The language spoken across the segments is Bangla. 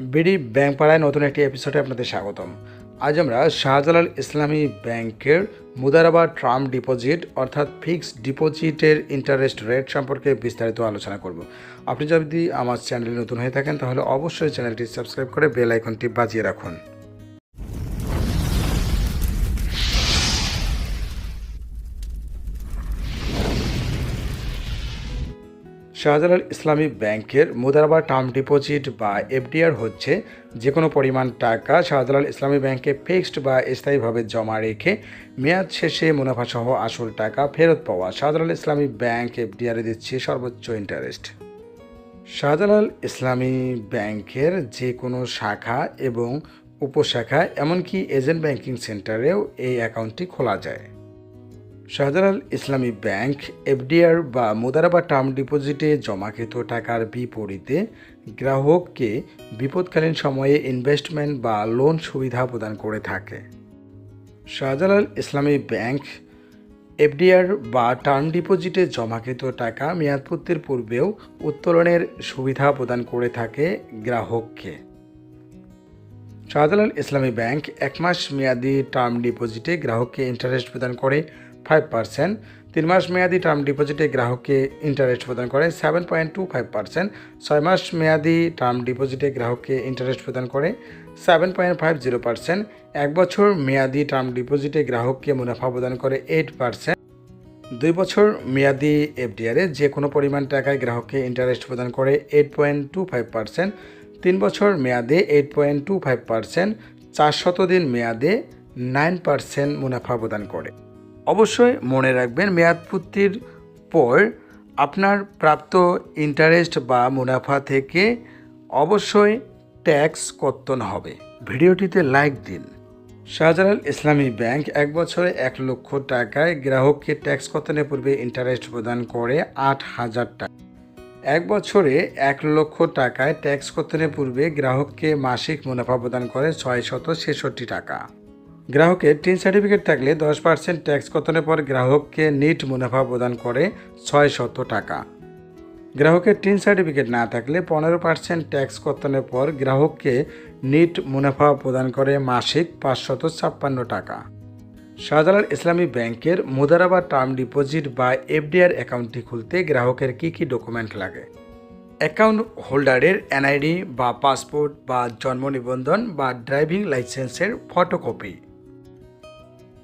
বিডি ব্যাংক পাড়ায় নতুন একটি এপিসোডে আপনাদের স্বাগতম। আজ আমরা শাহজালাল ইসলামী ব্যাংকের মুদারাবাদ ট্রাম ডিপোজিট অর্থাৎ ফিক্সড ডিপোজিটের ইন্টারেস্ট রেট সম্পর্কে বিস্তারিত আলোচনা করব। আপনি যদি আমার চ্যানেলে নতুন হয়ে থাকেন, তাহলে অবশ্যই চ্যানেলটি সাবস্ক্রাইব করে বেল আইকনটি বাজিয়ে রাখুন। শাহজালাল ইসলামী ব্যাংকের মুদারাবা টার্ম ডিপোজিট বা এফডিআর হচ্ছে যে কোনো পরিমাণ টাকা শাহজালাল ইসলামী ব্যাংকে ফিক্সড বা স্থায়ীভাবে জমা রেখে মেয়াদ শেষে মুনাফাসহ আসল টাকা ফেরত পাওয়া শাহজালাল ইসলামী ব্যাংক এফডিআরে দিচ্ছে সর্বোচ্চ ইন্টারেস্ট। শাহজালাল ইসলামী ব্যাংকের যে কোনো শাখা এবং উপশাখা, এমনকি এজেন্ট ব্যাংকিং সেন্টারেও এই অ্যাকাউন্টটি খোলা যায়। শাহজালাল ইসলামী ব্যাংক, এফডিআর বা মুদারাবা টার্ম ডিপোজিটে জমাকৃত টাকার বিপরীতে গ্রাহককে বিপদকালীন সময়ে ইনভেস্টমেন্ট বা লোন সুবিধা প্রদান করে থাকে। শাহজালাল ইসলামী ব্যাংক, এফডিআর বা টার্ম ডিপোজিটে জমাকৃত টাকা মেয়াদপূর্তির পূর্বেও উত্তোলনের সুবিধা প্রদান করে থাকে গ্রাহককে। শাহজালাল ইসলামী ব্যাংক এক মাস মেয়াদি টার্ম ডিপোজিটে গ্রাহককে ইন্টারেস্ট প্রদান করে ফাইভ পার্সেন্ট। তিন মাস মেয়াদি টার্ম ডিপোজিটে গ্রাহককে ইন্টারেস্ট প্রদান করে seven point two five percent. ছয় মাস মেয়াদি টার্ম ডিপোজিটে গ্রাহককে ইন্টারেস্ট প্রদান করে seven point five zero percent. এক বছর মেয়াদি টার্ম ডিপোজিটে গ্রাহককে মুনাফা প্রদান করে এইট পার্সেন্ট। দুই বছর মেয়াদি এফডিআরে যে কোনো পরিমাণ টাকায় গ্রাহককে ইন্টারেস্ট প্রদান করে eight point two five percent. তিন বছর মেয়াদে eight point two five percent. চার শত দিন মেয়াদে নাইন পার্সেন্ট মুনাফা প্রদান করে। অবশ্যই মনে রাখবেন মেয়াদপূর্তির পর আপনার প্রাপ্ত ইন্টারেস্ট বা মুনাফা থেকে অবশ্যই ট্যাক্স কর্তন হবে। ভিডিওটিতে লাইক দিন। শাহজালাল ইসলামী ব্যাংক এক বছরে এক লক্ষ টাকায় গ্রাহককে ট্যাক্স কর্তনের পূর্বে ইন্টারেস্ট প্রদান করে আট হাজার টাকা। এক বছরে এক লক্ষ টাকায় ট্যাক্স কর্তনের পূর্বে গ্রাহককে মাসিক মুনাফা প্রদান করে ছয় শত ছেষট্টি টাকা। গ্রাহকের টিন সার্টিফিকেট থাকলে দশ পার্সেন্ট ট্যাক্স কর্তনের পর গ্রাহককে নিট মুনাফা প্রদান করে ছয় শত টাকা। গ্রাহকের টিন সার্টিফিকেট না থাকলে পনেরো পার্সেন্ট ট্যাক্স কর্তনের পর গ্রাহককে নিট মুনাফা প্রদান করে মাসিক পাঁচশত ছাপ্পান্ন টাকা। শাহজালাল ইসলামী ব্যাংকের মুদারাবা টার্ম ডিপোজিট বা এফডিআর অ্যাকাউন্টটি খুলতে গ্রাহকের কী কী ডকুমেন্ট লাগে? অ্যাকাউন্ট হোল্ডারের এনআইডি বা পাসপোর্ট বা জন্ম নিবন্ধন বা ড্রাইভিং লাইসেন্সের ফটোকপি।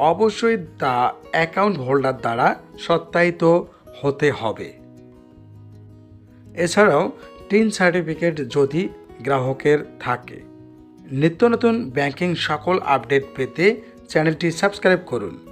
অবশ্যই তা অ্যাকাউন্ট হোল্ডার দ্বারা সত্যায়িত হতে হবে। এছাড়াও টিন সার্টিফিকেট যদি গ্রাহকের থাকে, নিত্য নতুন ব্যাংকিং সকল আপডেট পেতে চ্যানেলটি সাবস্ক্রাইব করুন।